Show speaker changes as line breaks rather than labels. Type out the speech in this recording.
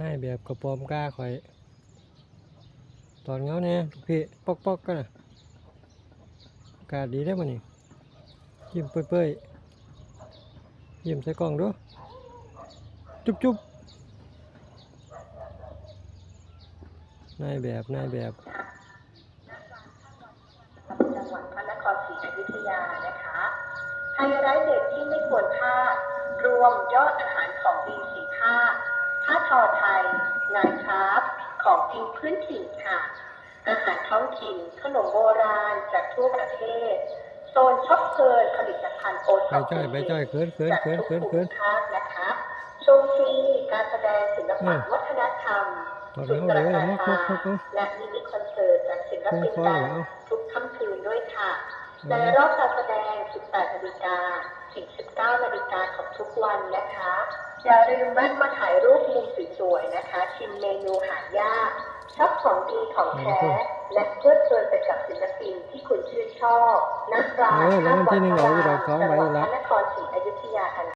นายแบบกระปอมกล้าข่อย ตอนเงาเนี่ยลูกพี่ปอกปอกๆกันนะอากาศดีได้มันนี่ยิ้มเปื่อยๆยิ้มใส่กล้องดูจุ๊บจุ๊บๆนายแบบนายแบบ
จังหวัดพระนครศรีอยุธยานะคะไฮไลท์เด็ดที่ไม่ควรพลาดรวมยอดอาหารของดี ผ้าทอไทย งานคราฟต์ของกินพื้นถิ่นค่ะ อาหารท้องถิ่นขนมโบราณจากทั่วประเทศ โซนช็อปเพลินผลิตภัณฑ์โอ
ไป
ท็อป
จ้อยไปจ้อยเขินเขิน
จาก
เขิน
ทุก
เขิน
ภู
เขิน
มิภาคนะคะชมฟรีการแสดงศิล
อื
ปะ
ม
วัฒนธรรม
ตอน
สุ
นี้
ด
เขา
ต
เดี๋ยว
ระ
เอา
กา
มา
ตา
คุกคุกคุก
และมินิคอนเสิร์ตจากศิลปิน
คงคอ
ดั
เห
ง
รอ
ทุกค่ำคืนด้วยค่ะ
อืม
ในรอบการแสดง 18 นาฬิกาถึง 19 นาฬิกาของทุกวันนะคะ อย่าลืมแวะมาถ่ายรูปมุมสวยๆนะคะ ชิมเมนูหายากชอบของดีของแท้ และเพลิดเพลินไปกับศิลปินที่คุณชื่นชอบนักปราชญ์
เออแล้ววันที่หนึ่งเอาอยู่ดอกสองใบ
จังหวัด
ละ
พระนครศรีอยุธยากัน